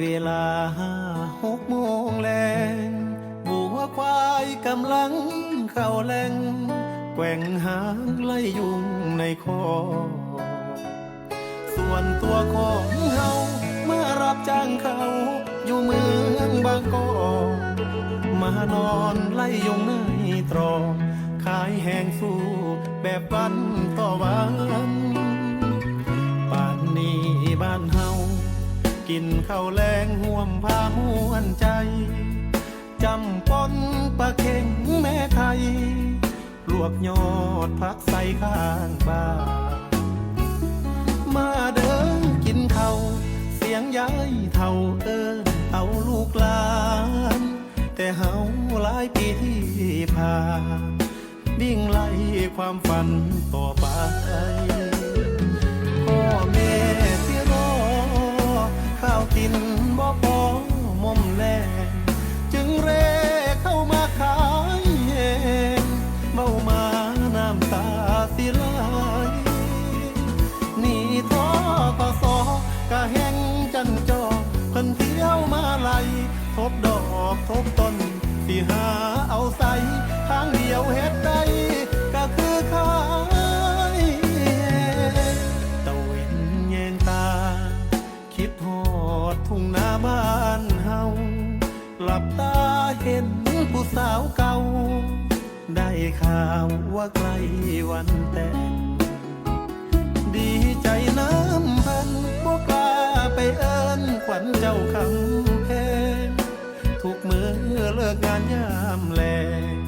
เวลาห้าหกโมงแลงบัวควายกำลังเข้าแหลงแกว่งหางไล่ยุงในคอ ส่วนตัวของเฮาเมารับจ้างเขา อยู่เมืองบางกอกมานอนไล่ยุงในตรอกขายแหงสู้แบบวันต่อวัน กินข้าวแรงห่วมพามวนใจ จำปนปลาเค็งแม่ไทย ลวกยอดพักใส่ข้างบ้านมาเดินกินเข้าเสียงยายเท่าเอินเอาลูกหลาน แต่เฮาหลายปีที่ผ่านวิ่งไล่ความฝันต่อไป กะแห้งจันจอเพิ่นเที่ยวมาไล่ทบดอกทบต้นสิหาเอาใส่ทางเดียวเฮ็ดได้ก็คือขายตะเวนแยงตา คิดหอดทุ่งนาบ้านเฮาหลับตาเห็นผู้สาวเก่า ได้ข่าวว่าใกล้วันแต่ง เจ้าคำแพงทุกมือเลิกงานยามแลง